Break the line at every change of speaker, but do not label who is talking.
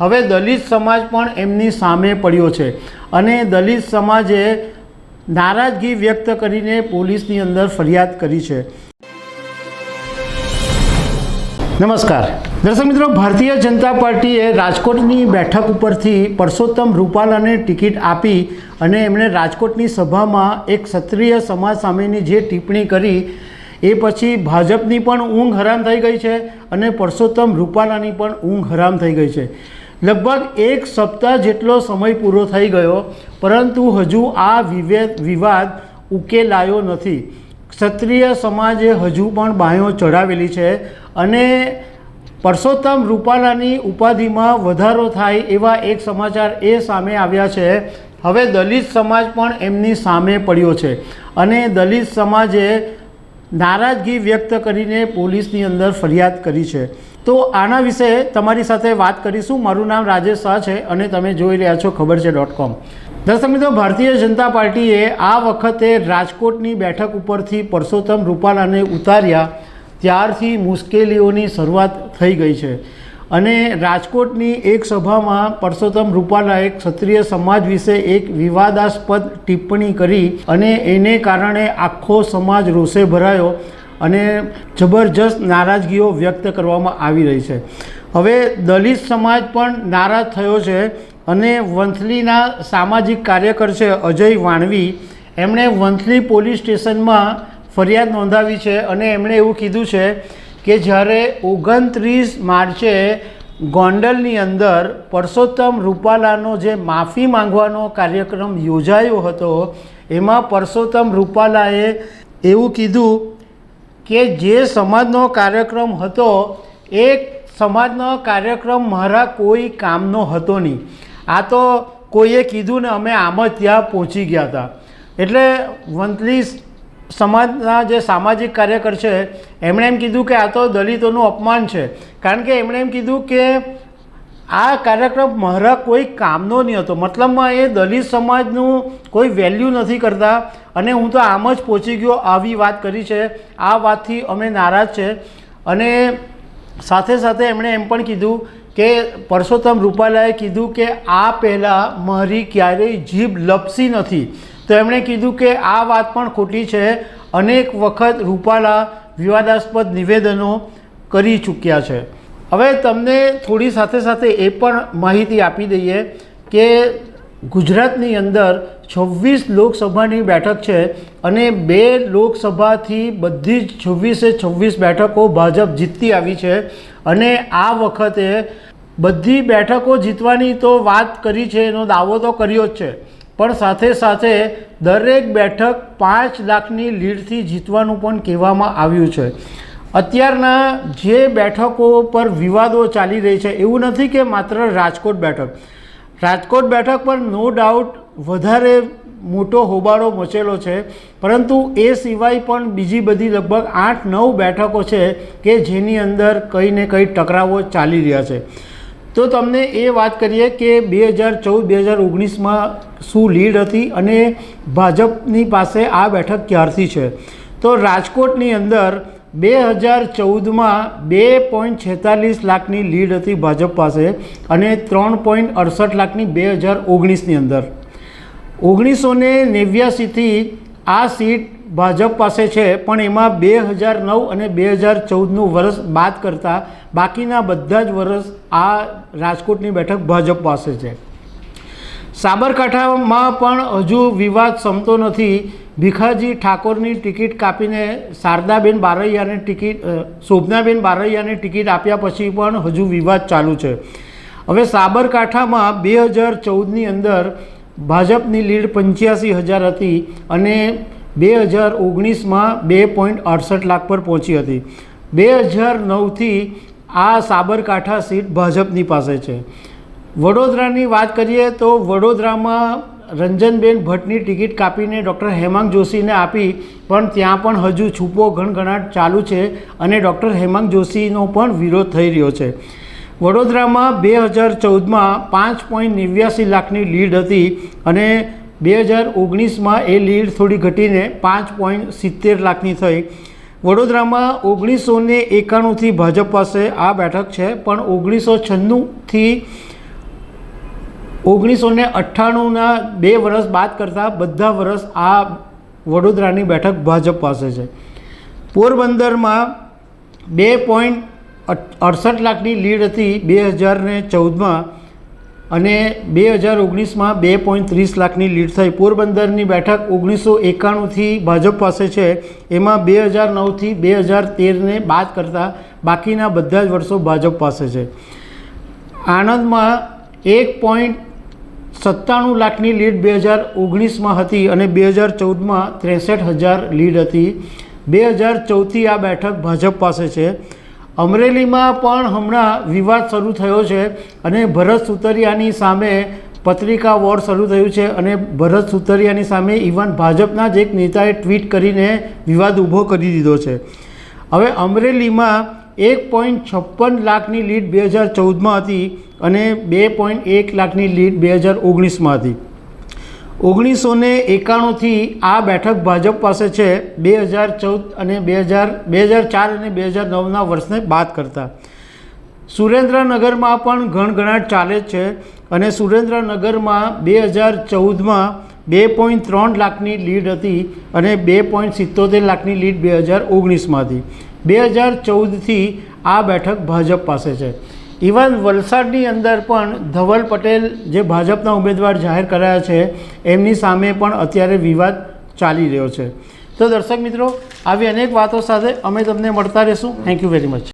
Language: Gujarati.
હવે દલિત સમાજ પણ એમની સામે પડ્યો છે અને દલિત સમાજે નારાજગી વ્યક્ત કરીને પોલીસની અંદર ફરિયાદ કરી છે. નમસ્કાર. દર્શક મિત્રો, ભારતીય જનતા પાર્ટીએ રાજકોટની બેઠક ઉપરથી પરસોત્તમ રૂપાલાને ટિકિટ આપી અને એમણે રાજકોટની સભામાં એક ક્ષત્રિય સમાજ સામેની જે ટિપ્પણી કરી, એ પછી ભાજપની પણ ઊંઘ હરામ થઈ ગઈ છે અને પરસોત્તમ રૂપાલાની પણ ઊંઘ હરામ થઈ ગઈ છે. લગભગ એક સપ્તાહ જેટલો સમય પૂરો થઈ ગયો, પરંતુ હજુ આ વિવેદ વિવાદ ઉકેલાયો નથી. ક્ષત્રિય સમાજે હજુ પણ બાંયો ચઢાવેલી છે અને પરસોત્તમ રૂપાલાની ઉપાધિમાં વધારો થાય એવા એક સમાચાર એ સામે આવ્યા છે. હવે દલિત સમાજ પણ એમની સામે પડ્યો છે અને દલિત સમાજે નારાજગી વ્યક્ત કરીને પોલીસની અંદર ફરિયાદ કરી છે. તો આના વિશે તમારી સાથે વાત કરીશું. મારું નામ રાજેશ શાહ છે અને તમે જોઈ રહ્યા છો ખબર છે ડોટ કોમ. દર્શક મિત્રો, ભારતીય જનતા પાર્ટીએ આ વખતે રાજકોટની બેઠક ઉપરથી પરસોત્તમ રૂપાલાને ઉતાર્યા. ત્યારથી મુશ્કેલીઓની શરૂઆત થઈ ગઈ છે. અને રાજકોટની એક સભામાં પરસોત્તમ રૂપાલાએ ક્ષત્રિય સમાજ વિશે એક વિવાદાસ્પદ ટિપ્પણી કરી અને એને કારણે આખો સમાજ રોષે ભરાયો અને જબરજસ્ત નારાજગીઓ વ્યક્ત કરવામાં આવી રહી છે. હવે દલિત સમાજ પણ નારાજ થયો છે અને વંથલીના સામાજિક કાર્યકર છે અજય વાણવી. એમણે વંથલી પોલીસ સ્ટેશનમાં ફરિયાદ નોંધાવી છે અને એમણે એવું કીધું છે કે જ્યારે ઓગણત્રીસ માર્ચે ગોંડલની અંદર પરસોત્તમ રૂપાલાનો જે માફી માંગવાનો કાર્યક્રમ યોજાયો હતો, એમાં પરસોત્તમ રૂપાલાએ એવું કીધું કે જે સમાજનો કાર્યક્રમ હતો, એ સમાજનો કાર્યક્રમ મારા કોઈ કામનો હતો નહીં. આ તો કોઈએ કીધું ને અમે આમ જ ત્યાં પહોંચી ગયા હતા. એટલે વંથલી સમાજના જે સામાજિક કાર્યકર છે, એમણે એમ કીધું કે આ તો દલિતોનું અપમાન છે. કારણ કે એમણે એમ કીધું કે આ કાર્યક્રમ મારા કોઈ કામનો નહીં હતો. મતલબમાં એ દલિત સમાજનું કોઈ વેલ્યુ નથી કરતા. અને હું તો આમ જ પહોંચી ગયો આવી વાત કરી છે. આ વાતથી અમે નારાજ છે. અને સાથે સાથે એમણે એમ પણ કીધું કે પરસોત્તમ રૂપાલાએ કીધું કે આ પહેલાં મારી ક્યારેય જીભ લપસી નથી. તો એમણે કીધું કે આ વાત પણ ખોટી છે. અનેક વખત રૂપાલા વિવાદાસ્પદ નિવેદનો કરી ચૂક્યા છે. હવે તમને થોડી સાથે સાથે એ પણ માહિતી આપી દઈએ કે ગુજરાતની અંદર છવ્વીસ લોકસભાની બેઠક છે અને બે લોકસભાથી બધી જ છવ્વીસે છવ્વીસ બેઠકો ભાજપ જીતતી આવી છે. અને આ વખતે બધી બેઠકો જીતવાની તો વાત કરી છે, એનો દાવો તો કર્યો જ છે. પણ સાથે સાથે દરેક બેઠક પાંચ લાખની લીડથી જીતવાનું પણ કહેવામાં આવ્યું છે. અત્યારના જે બેઠકો પર વિવાદો ચાલી રહી છે, એવું નથી કે માત્ર રાજકોટ બેઠક. રાજકોટ બેઠક પર નો ડાઉટ વધારે મોટો હોબાળો મચેલો છે. પરંતુ એ સિવાય પણ બીજી બધી લગભગ આઠ નવ બેઠકો છે કે જેની અંદર કંઈ ને કંઈ ટકરાવો ચાલી રહ્યા છે. તો તમને એ વાત કરીએ કે બે હજાર ચૌદ, બે હજાર ઓગણીસમાં શું લીડ હતી અને ભાજપની પાસે આ બેઠક ક્યારથી છે? તો રાજકોટની અંદર બે હજાર ચૌદમાં બે પોઈન્ટ છેતાલીસ લાખની લીડ હતી ભાજપ પાસે અને ત્રણ પોઈન્ટ અડસઠ લાખની બે હજાર ઓગણીસની અંદર. ઓગણીસો ને નેવ્યાસીથી આ સીટ ભાજપ પાસે છે, પણ એમાં બે હજાર નવ અને બે હજાર ચૌદનું વર્ષ બાદ કરતાં બાકીના બધા જ વર્ષ આ રાજકોટની બેઠક ભાજપ પાસે છે. સાબરકાંઠામાં પણ હજુ વિવાદ સમતો નથી. ભીખાજી ઠાકોરની ટિકિટ કાપીને શારદાબેન બારૈયાને ટિકિટ શોભનાબેન બારૈયાને ટિકિટ આપ્યા પછી પણ હજુ વિવાદ ચાલુ છે. હવે સાબરકાંઠામાં બે હજાર ચૌદની અંદર ભાજપની લીડ પંચ્યાસી હજાર હતી અને બે હજાર ઓગણીસમાં બે પોઈન્ટ અડસઠ લાખ પર પહોંચી હતી. બે હજાર નવથી આ સાબરકાંઠા સીટ ભાજપની પાસે છે. વડોદરાની વાત કરીએ તો વડોદરામાં રંજનબેન ભટ્ટની ટિકિટ કાપીને ડૉક્ટર હેમાંગ જોશીને આપી, પણ ત્યાં પણ હજુ છૂપો ઘણઘણાટ ચાલુ છે અને ડૉક્ટર હેમાંગ જોશીનો પણ વિરોધ થઈ રહ્યો છે. વડોદરામાં બે હજાર ચૌદમાં પાંચ પોઈન્ટ નેવ્યાસી લાખની લીડ હતી અને બે હજાર ઓગણીસમાં એ લીડ થોડી ઘટીને પાંચ પોઈન્ટ સિત્તેર લાખની થઈ. વડોદરામાં ઓગણીસો ને એકાણુંથી ભાજપ પાસે આ બેઠક છે, પણ ઓગણીસો છન્નુંથી ઓગણીસો ને અઠ્ઠાણુંના બે વર્ષ બાદ કરતાં બધા વર્ષ આ વડોદરાની બેઠક ભાજપ પાસે છે. પોરબંદરમાં બે પોઈન્ટ અડસઠ લાખની લીડ હતી બે હજાર ને ચૌદમાં અને બે હજાર ઓગણીસમાં બે પોઈન્ટ ત્રીસ લાખની લીડ થઈ. પોરબંદરની બેઠક ઓગણીસો એકાણુંથી ભાજપ પાસે છે. એમાં બે હજાર નવથી બે હજાર તેરને બાદ કરતાં બાકીના બધા જ વર્ષો ભાજપ પાસે છે. આણંદમાં એક પોઈન્ટ સત્તાણું લાખની લીડ બે હજાર ઓગણીસમાં હતી અને બે હજાર ચૌદમાં ત્રેસઠ હજાર લીડ હતી. બે હજાર ચૌદથી આ બેઠક ભાજપ પાસે છે. અમરેલીમાં પણ હમણાં વિવાદ શરૂ થયો છે અને ભરત સુતરિયાની સામે પત્રિકા વોર શરૂ થયું છે અને ભરત સુતરિયાની સામે ઇવન ભાજપના જ એક નેતાએ ટ્વીટ કરીને વિવાદ ઊભો કરી દીધો છે. હવે અમરેલીમાં એક પોઈન્ટ છપ્પન લાખની લીડ બે હજાર ચૌદમાં હતી અને બે પોઈન્ટ એક લાખની લીડ બે હજાર ઓગણીસમાં હતી. ઓગણીસો ને એકાણુંથી આ બેઠક ભાજપ પાસે છે, બે હજાર ચૌદ અને બે હજાર બે હજાર ચાર અને બે હજાર નવના વર્ષને બાદ કરતા. સુરેન્દ્રનગરમાં પણ ગણગણાટ ચાલે છે અને સુરેન્દ્રનગરમાં બે હજાર ચૌદમાં બે પોઈન્ટ ત્રણ લાખની લીડ હતી અને બે પોઈન્ટ સિત્તોતેર લાખની લીડ બે હજાર ઓગણીસમાં હતી. બે હજાર ચૌદથી આ બેઠક ભાજપ પાસે છે. ઇવન વલસાડની અંદર પણ ધવલ પટેલ જે ભાજપના ઉમેદવાર જાહેર કરાયા છે, એમની સામે પણ અત્યારે વિવાદ ચાલી રહ્યો છે. તો દર્શક મિત્રો, આવી અનેક વાતો સાથે અમે તમને મળતા રહીશું. Thank you very much